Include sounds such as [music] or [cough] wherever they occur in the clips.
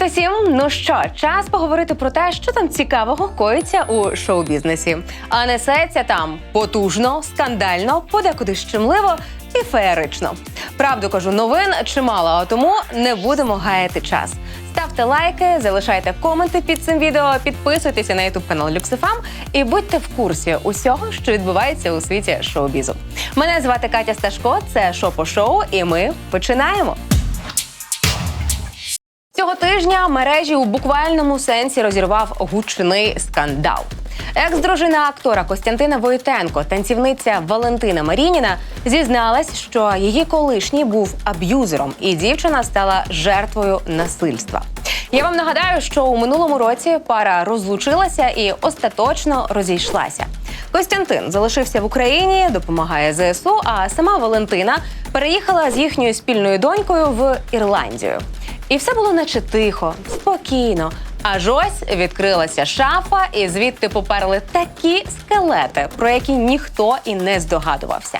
Привіт усім! Ну що, час поговорити про те, що там цікавого коїться у шоу-бізнесі. А несеться там потужно, скандально, подекуди щемливо і феєрично. Правду кажу, новин чимало, а тому не будемо гаяти час. Ставте лайки, залишайте коменти під цим відео, підписуйтеся на ютуб канал Люксифам і будьте в курсі усього, що відбувається у світі шоу-бізу. Мене звати Катя Сташко, це Шопо Шоу, і ми починаємо. Цього тижня мережі у буквальному сенсі розірвав гучний скандал. Екс-дружина актора Костянтина Войтенко, танцівниця Валентина Марініна, зізналась, що її колишній був аб'юзером, і дівчина стала жертвою насильства. Я вам нагадаю, що у минулому році пара розлучилася і остаточно розійшлася. Костянтин залишився в Україні, допомагає ЗСУ. А сама Валентина переїхала з їхньою спільною донькою в Ірландію. І все було наче тихо, спокійно. Аж ось відкрилася шафа, і звідти поперли такі скелети, про які ніхто і не здогадувався.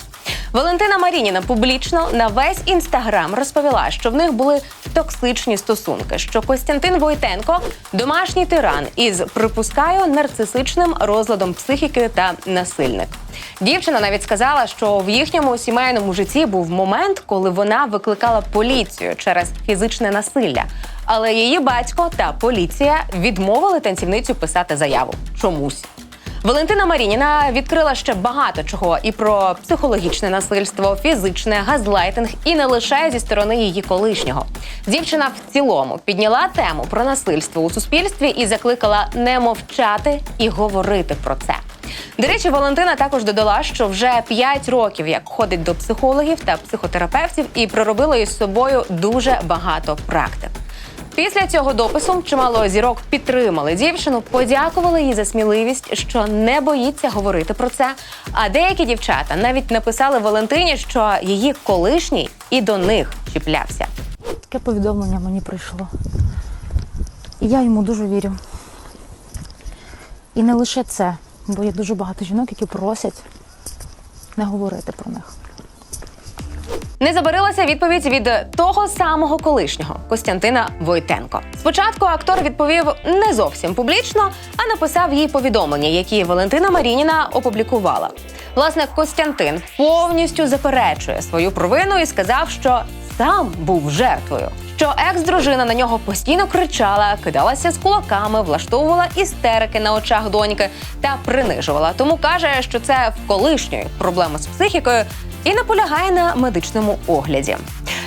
Валентина Марініна публічно на весь інстаграм розповіла, що в них були токсичні стосунки, що Костянтин Войтенко домашній тиран із припускаю нарцисичним розладом психіки та насильник. Дівчина навіть сказала, що в їхньому сімейному житті був момент, коли вона викликала поліцію через фізичне насилля. Але її батько та поліція відмовили танцівницю писати заяву. Чомусь. Валентина Марініна відкрила ще багато чого і про психологічне насильство, фізичне, газлайтинг, і не лише зі сторони її колишнього. Дівчина в цілому підняла тему про насильство у суспільстві і закликала не мовчати і говорити про це. До речі, Валентина також додала, що вже 5 років як ходить до психологів та психотерапевтів і проробила із собою дуже багато практик. Після цього допису чимало зірок підтримали дівчину, подякували їй за сміливість, що не боїться говорити про це. А деякі дівчата навіть написали Валентині, що її колишній і до них чіплявся. Таке повідомлення мені прийшло. І я йому дуже вірю. І не лише це, бо є дуже багато жінок, які просять не говорити про них. Не забарилася відповідь від того самого колишнього Костянтина Войтенко. Спочатку актор відповів не зовсім публічно, а написав їй повідомлення, які Валентина Марініна опублікувала. Власне, Костянтин повністю заперечує свою провину і сказав, що сам був жертвою. Що екс-дружина на нього постійно кричала, кидалася з кулаками, влаштовувала істерики на очах доньки та принижувала. Тому каже, що це в колишньої проблеми з психікою і наполягає на медичному огляді.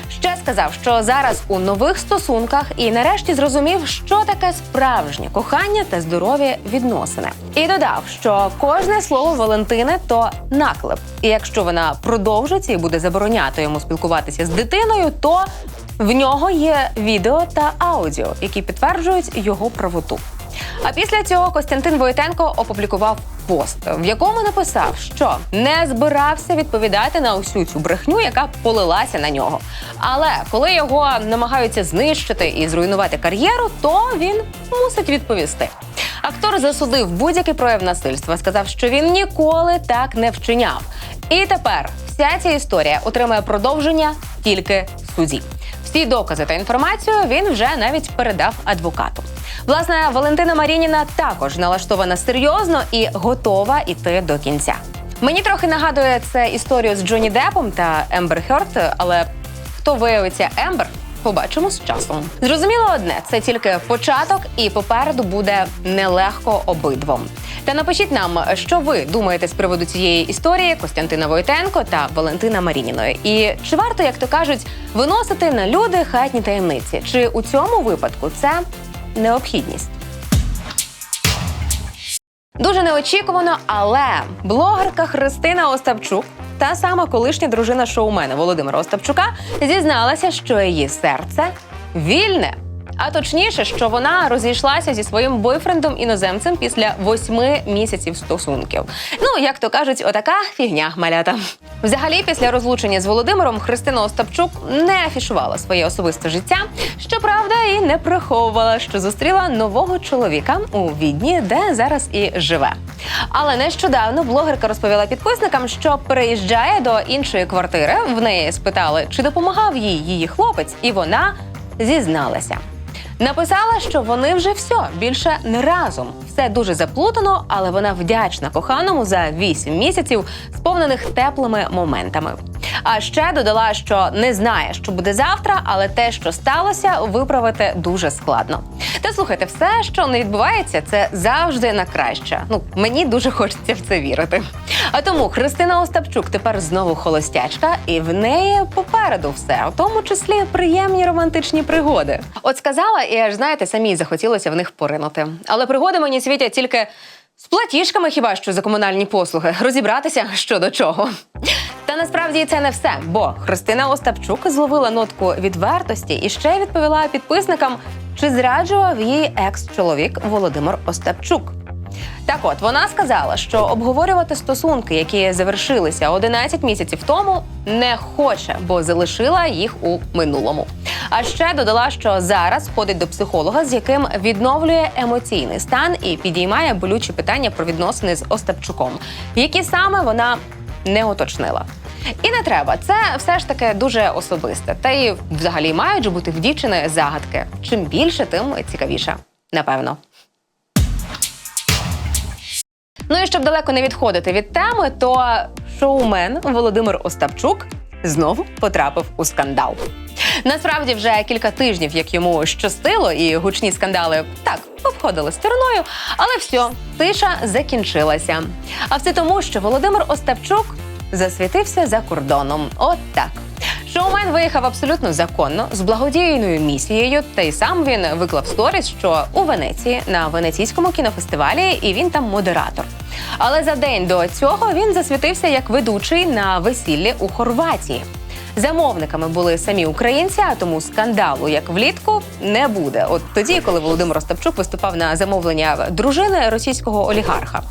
Ще сказав, що зараз у нових стосунках і нарешті зрозумів, що таке справжнє кохання та здорові відносини. І додав, що кожне слово Валентини то наклеп. І якщо вона продовжиться і буде забороняти йому спілкуватися з дитиною, то в нього є відео та аудіо, які підтверджують його правоту. А після цього Костянтин Войтенко опублікував пост, в якому написав, що не збирався відповідати на усю цю брехню, яка полилася на нього. Але коли його намагаються знищити і зруйнувати кар'єру, то він мусить відповісти. Актор засудив будь-який прояв насильства, сказав, що він ніколи так не вчиняв. І тепер вся ця історія отримає продовження тільки в суді. Всі докази та інформацію він вже навіть передав адвокату. Власне, Валентина Марініна також налаштована серйозно і готова іти до кінця. Мені трохи нагадує це історію з Джонні Депом та Ембер Херт, але хто виявиться Ембер, побачимо з часом. Зрозуміло одне, це тільки початок, і попереду буде нелегко обидвом. Та напишіть нам, що ви думаєте з приводу цієї історії Костянтина Войтенко та Валентина Марініної. І чи варто, як то кажуть, виносити на люди хатні таємниці? Чи у цьому випадку це необхідність? Дуже неочікувано, але блогерка Христина Остапчук, та сама колишня дружина шоумена Володимира Остапчука, зізналася, що її серце вільне. А точніше, що вона розійшлася зі своїм бойфрендом іноземцем після восьми місяців стосунків. Ну, як то кажуть, отака фігня малята. Взагалі, після розлучення з Володимиром Христина Остапчук не афішувала своє особисте життя. Щоправда, і не приховувала, що зустріла нового чоловіка у відні, де зараз і живе. Але нещодавно блогерка розповіла підписникам, що переїжджає до іншої квартири. В неї спитали, чи допомагав їй її хлопець, і вона зізналася. Написала, що вони вже все більше не разом. Все дуже заплутано, але вона вдячна коханому за 8 місяців, сповнених теплими моментами. А ще додала, що не знає, що буде завтра, але те, що сталося, виправити дуже складно. Та слухайте, все, що не відбувається, це завжди на краще. Ну мені дуже хочеться в це вірити. А тому Христина Остапчук тепер знову холостячка, і в неї попереду все, у тому числі приємні романтичні пригоди. От сказала, і аж знаєте, самі захотілося в них поринути. Але пригоди мені світять тільки з платіжками, хіба що за комунальні послуги, розібратися що до чого. Та насправді це не все, бо Христина Остапчук зловила нотку відвертості і ще відповіла підписникам, чи зраджував її екс-чоловік Володимир Остапчук. Так от вона сказала, що обговорювати стосунки, які завершилися 11 місяців тому, не хоче, бо залишила їх у минулому. А ще додала, що зараз ходить до психолога, з яким відновлює емоційний стан і підіймає болючі питання про відносини з Остапчуком, які саме вона не уточнила. І не треба, це все ж таки дуже особисте. Та й взагалі мають бути в дівчини загадки. Чим більше, тим цікавіше. Напевно. Ну і щоб далеко не відходити від теми, то шоумен Володимир Остапчук знову потрапив у скандал. Насправді вже кілька тижнів, як йому щастило, і гучні скандали так обходили стороною, але все, тиша закінчилася. А все тому, що Володимир Остапчук засвітився за кордоном. От так. Шоумен виїхав абсолютно законно з благодійною місією, та й сам він виклав сторіс, що у Венеції на венеційському кінофестивалі, і він там модератор. Але за день до цього він засвітився як ведучий на весіллі у Хорватії. Замовниками були самі українці, а тому скандалу, як влітку, не буде. От тоді, коли Володимир Остапчук виступав на замовлення дружини російського олігарха.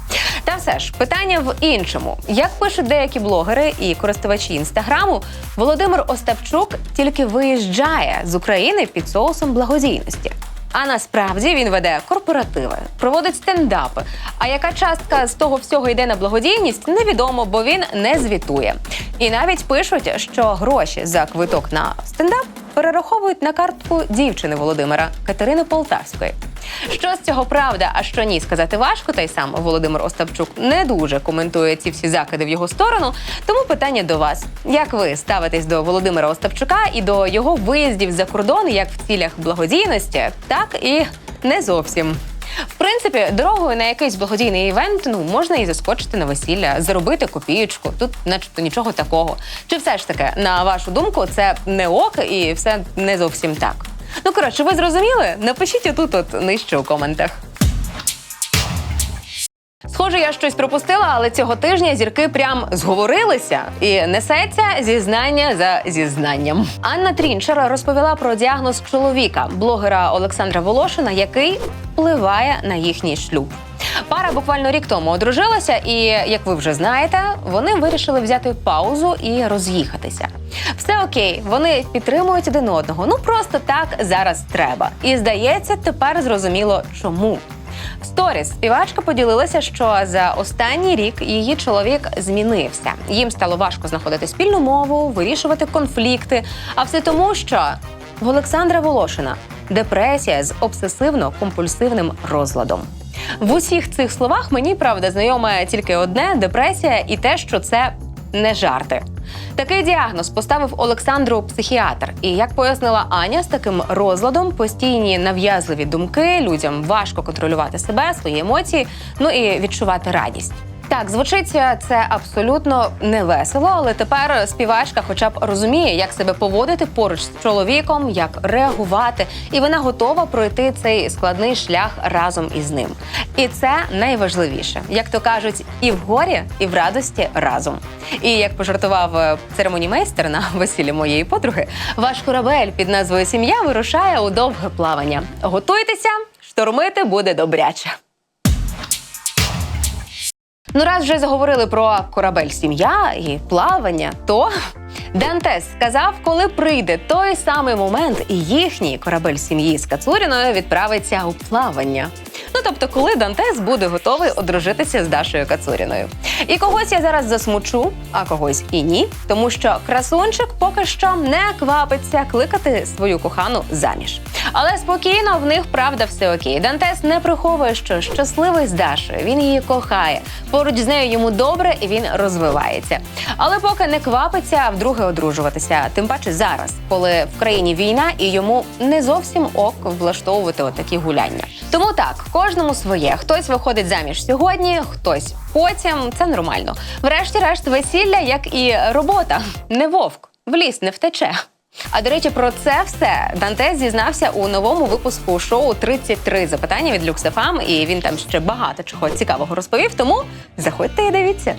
Все ж питання в іншому: як пишуть деякі блогери і користувачі інстаграму, Володимир Остапчук тільки виїжджає з України під соусом благодійності. А насправді він веде корпоративи, проводить стендапи. А яка частка з того всього йде на благодійність, невідомо, бо він не звітує. І навіть пишуть, що гроші за квиток на стендап перераховують на картку дівчини Володимира Катерини Полтавської. Що з цього правда, а що ні, сказати важко, та й сам Володимир Остапчук не дуже коментує ці всі закиди в його сторону. Тому питання до вас: як ви ставитесь до Володимира Остапчука і до його виїздів за кордон, як в цілях благодійності, так і не зовсім. В принципі, дорогою на якийсь благодійний івент ну можна і заскочити на весілля, заробити копієчку. Тут, начебто, нічого такого. Чи все ж таки, на вашу думку, це не ок і все не зовсім так? Ну коротше, ви зрозуміли? Напишіть отут от нижче у коментах. Схоже, я щось пропустила, але цього тижня зірки прям зговорилися і несеться зізнання за зізнанням. Анна Трінчер розповіла про діагноз чоловіка, блогера Олександра Волошина, який впливає на їхній шлюб. Пара буквально рік тому одружилася, і як ви вже знаєте, вони вирішили взяти паузу і роз'їхатися. Все окей, вони підтримують один одного. Ну просто так зараз треба. І здається, тепер зрозуміло, чому. Сторіс співачка поділилася, що за останній рік її чоловік змінився. Їм стало важко знаходити спільну мову, вирішувати конфлікти. А все тому, що в Олександра Волошина депресія з обсесивно-компульсивним розладом. В усіх цих словах мені правда знайоме тільки одне депресія і те, що це не жарти. Такий діагноз поставив Олександру психіатр. І як пояснила Аня, з таким розладом постійні нав'язливі думки, людям важко контролювати себе, свої емоції, ну і відчувати радість. Так, звучить це абсолютно не весело, але тепер співачка, хоча б розуміє, як себе поводити поруч з чоловіком, як реагувати, і вона готова пройти цей складний шлях разом із ним. І це найважливіше, як то кажуть, і в горі, і в радості разом. І як пожартував е, церемонімейстер на [laughs] весіллі моєї подруги, ваш корабель під назвою Сім'я вирушає у довге плавання. Готуйтеся, штормити буде добряче. Ну, раз вже заговорили про корабель сім'я і плавання, то Дантес сказав, коли прийде той самий момент, і їхній корабель сім'ї з Кацуріною відправиться у плавання. Ну тобто, коли Дантес буде готовий одружитися з Дашою Кацуріною. І когось я зараз засмучу, а когось і ні, тому що красунчик поки що не квапиться кликати свою кохану заміж. Але спокійно в них правда все окей. Дантес не приховує, що щасливий з Дашою. Він її кохає. Поруч з нею йому добре і він розвивається. Але поки не квапиться вдруге одружуватися, тим паче зараз, коли в країні війна і йому не зовсім ок влаштовувати отакі гуляння. Тому так, кожному своє. Хтось виходить заміж сьогодні, хтось потім. Це нормально. Врешті-решт, весілля, як і робота, не вовк, в ліс не втече. А до речі, про це все Дантес зізнався у новому випуску шоу «33 запитання від Люксефам, і він там ще багато чого цікавого розповів. Тому заходьте і дивіться.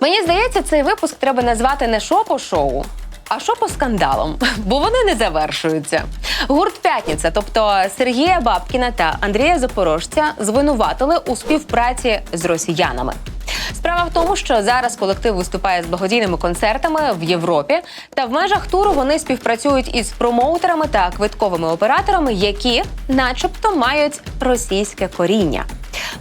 Мені здається, цей випуск треба назвати не шопо шоу, а шопо скандалом, бо вони не завершуються. Гурт П'ятниця, тобто Сергія Бабкіна та Андрія Запорожця, звинуватили у співпраці з росіянами. Справа в тому, що зараз колектив виступає з благодійними концертами в Європі, та в межах туру вони співпрацюють із промоутерами та квитковими операторами, які, начебто, мають російське коріння.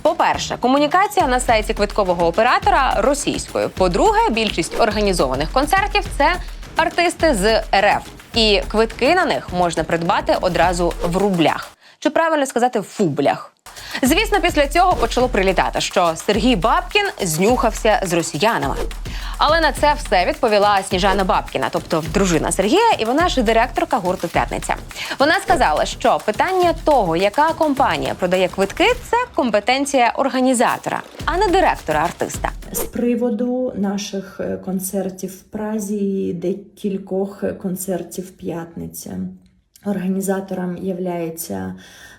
По-перше, комунікація на сайті квиткового оператора російською. По-друге, більшість організованих концертів це артисти з РФ, і квитки на них можна придбати одразу в рублях. Чи правильно сказати в фублях? Звісно, після цього почало прилітати, що Сергій Бабкін знюхався з росіянами. Але на це все відповіла Сніжана Бабкіна, тобто дружина Сергія, і вона ж директорка гурту П'ятниця. Вона сказала, що питання того, яка компанія продає квитки, це компетенція організатора, а не директора артиста. З приводу наших е, концертів в Празі декількох концертів п'ятниця. Організатором є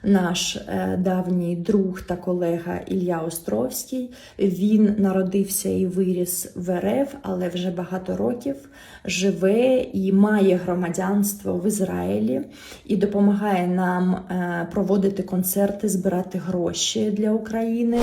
наш е, давній друг та колега Ілля Островський. Він народився і виріс в РФ, але вже багато років живе і має громадянство в Ізраїлі і допомагає нам е, проводити концерти, збирати гроші для України.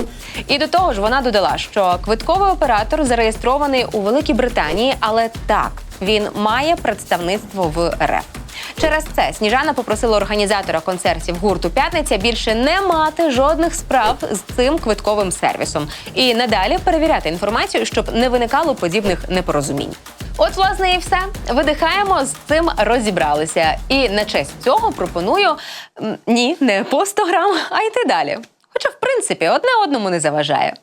І до того ж, вона додала, що квитковий оператор зареєстрований у Великій Британії, але так він має представництво в РФ. Через це Сніжана попросила організатора концертів гурту П'ятниця більше не мати жодних справ з цим квитковим сервісом і надалі перевіряти інформацію, щоб не виникало подібних непорозумінь. От, власне, і все. Видихаємо, з цим розібралися. І на честь цього пропоную ні, не по 100 грам, а йти далі. Хоча, в принципі, одне одному не заважає.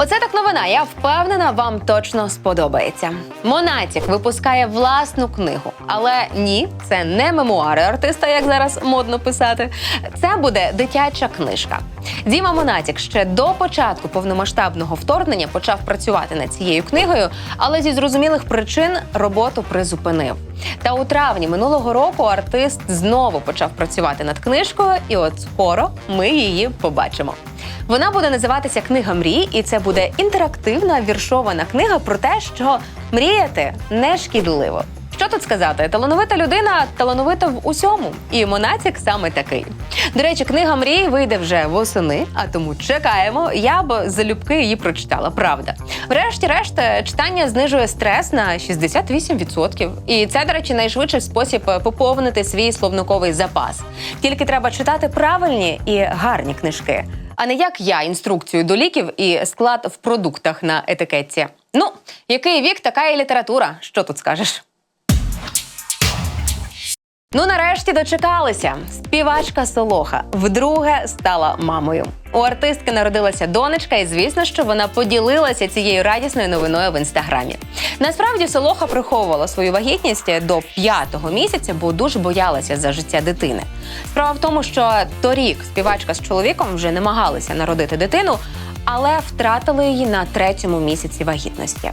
Оце так новина. Я впевнена, вам точно сподобається. Монатік випускає власну книгу, але ні, це не мемуари артиста, як зараз модно писати. Це буде дитяча книжка. Діма Монатік ще до початку повномасштабного вторгнення почав працювати над цією книгою, але зі зрозумілих причин роботу призупинив. Та у травні минулого року артист знову почав працювати над книжкою, і от скоро ми її побачимо. Вона буде називатися Книга мрій, і це буде інтерактивна віршована книга про те, що мріяти не шкідливо. Що тут сказати? Талановита людина талановита в усьому, і Монатік саме такий. До речі, книга мрій вийде вже восени, а тому чекаємо. Я б залюбки її прочитала. Правда, врешті-решт, читання знижує стрес на 68%. І це, до речі, найшвидший спосіб поповнити свій словниковий запас. Тільки треба читати правильні і гарні книжки а не як я інструкцію до ліків і склад в продуктах на етикетці. Ну, який вік, така і література. Що тут скажеш? Ну, нарешті дочекалися. Співачка Солоха вдруге стала мамою. У артистки народилася донечка, і звісно, що вона поділилася цією радісною новиною в інстаграмі. Насправді Солоха приховувала свою вагітність до п'ятого місяця, бо дуже боялася за життя дитини. Справа в тому, що торік співачка з чоловіком вже намагалися народити дитину, але втратили її на третьому місяці вагітності.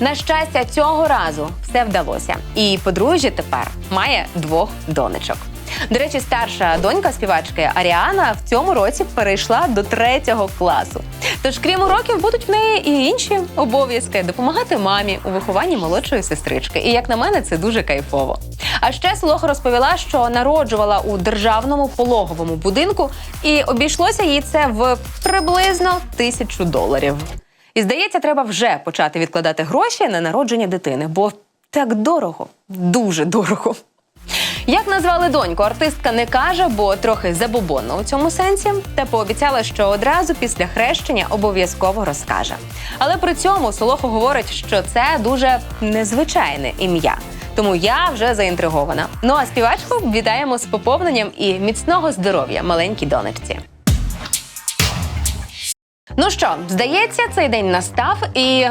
На щастя, цього разу все вдалося, і подружжя тепер має двох донечок. До речі, старша донька співачки Аріана в цьому році перейшла до третього класу. Тож, крім уроків, будуть в неї і інші обов'язки допомагати мамі у вихованні молодшої сестрички. І як на мене, це дуже кайфово. А ще Солоха розповіла, що народжувала у державному пологовому будинку, і обійшлося їй це в приблизно тисячу доларів. І здається, треба вже почати відкладати гроші на народження дитини, бо так дорого, дуже дорого. Як назвали доньку, артистка не каже, бо трохи забобонна у цьому сенсі, та пообіцяла, що одразу після хрещення обов'язково розкаже. Але при цьому Солохо говорить, що це дуже незвичайне ім'я. Тому я вже заінтригована. Ну а співачку вітаємо з поповненням і міцного здоров'я маленькій донечці. Ну що, здається, цей день настав і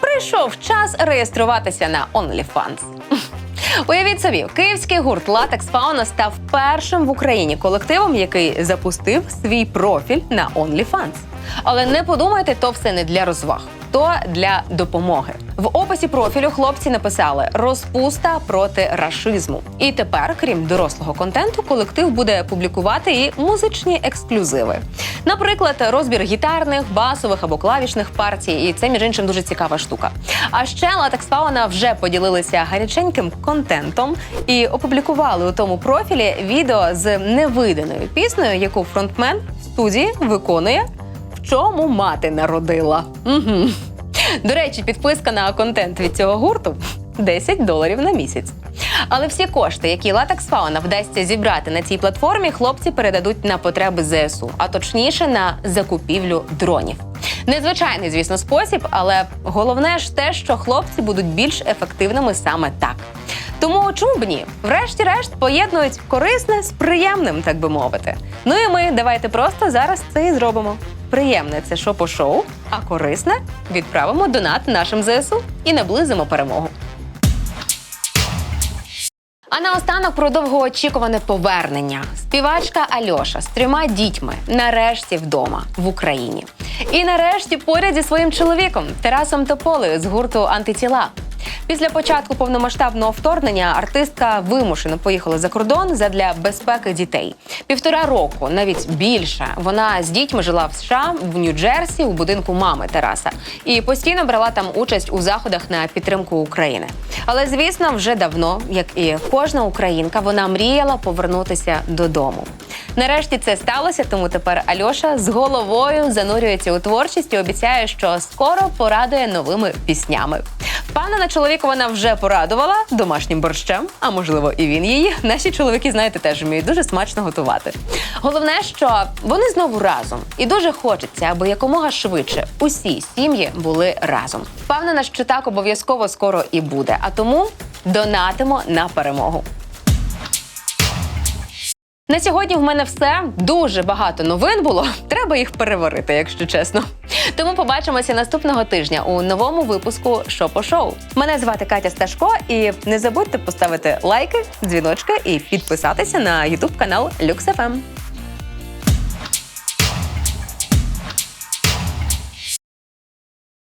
прийшов час реєструватися на OnlyFans. Уявіть собі, київський гурт Латекс Фауна став першим в Україні колективом, який запустив свій профіль на OnlyFans. Але не подумайте, то все не для розваг, то для допомоги. В описі профілю хлопці написали розпуста проти рашизму. І тепер, крім дорослого контенту, колектив буде публікувати і музичні ексклюзиви. Наприклад, розбір гітарних, басових або клавішних партій, і це між іншим дуже цікава штука. А ще Латекс Фауна вже поділилися гаряченьким контентом і опублікували у тому профілі відео з невиданою піснею, яку фронтмен в студії виконує в чому мати народила. Угу. До речі, підписка на контент від цього гурту 10 доларів на місяць. Але всі кошти, які Latex Fauna вдасться зібрати на цій платформі, хлопці передадуть на потреби ЗСУ, а точніше на закупівлю дронів. Незвичайний, звісно, спосіб, але головне ж те, що хлопці будуть більш ефективними саме так. Тому чому б ні? Врешті-решт поєднують корисне з приємним, так би мовити. Ну і ми давайте просто зараз це і зробимо. Приємне це шопо шоу, а корисне відправимо донат нашим ЗСУ і наблизимо перемогу. А наостанок про довгоочікуване повернення. Співачка Альоша з трьома дітьми нарешті вдома в Україні. І нарешті поряд зі своїм чоловіком Тарасом Тополею з гурту Антитіла. Після початку повномасштабного вторгнення артистка вимушено поїхала за кордон задля безпеки дітей. Півтора року, навіть більше, вона з дітьми жила в США в Нью-Джерсі у будинку мами Тараса і постійно брала там участь у заходах на підтримку України. Але звісно, вже давно, як і кожна українка, вона мріяла повернутися додому. Нарешті це сталося, тому тепер Альоша з головою занурюється у творчість і обіцяє, що скоро порадує новими піснями. Впевнена, чоловіка вона вже порадувала домашнім борщем, а можливо, і він її. Наші чоловіки, знаєте, теж вміють дуже смачно готувати. Головне, що вони знову разом, і дуже хочеться, аби якомога швидше усі сім'ї були разом. Впевнена, що так обов'язково скоро і буде. А тому донатимо на перемогу. На сьогодні в мене все. Дуже багато новин було. [laughs] Треба їх переварити, якщо чесно. Тому побачимося наступного тижня у новому випуску Шопо Шоу. Мене звати Катя Сташко, і не забудьте поставити лайки, дзвіночки і підписатися на ютуб канал LuxFM.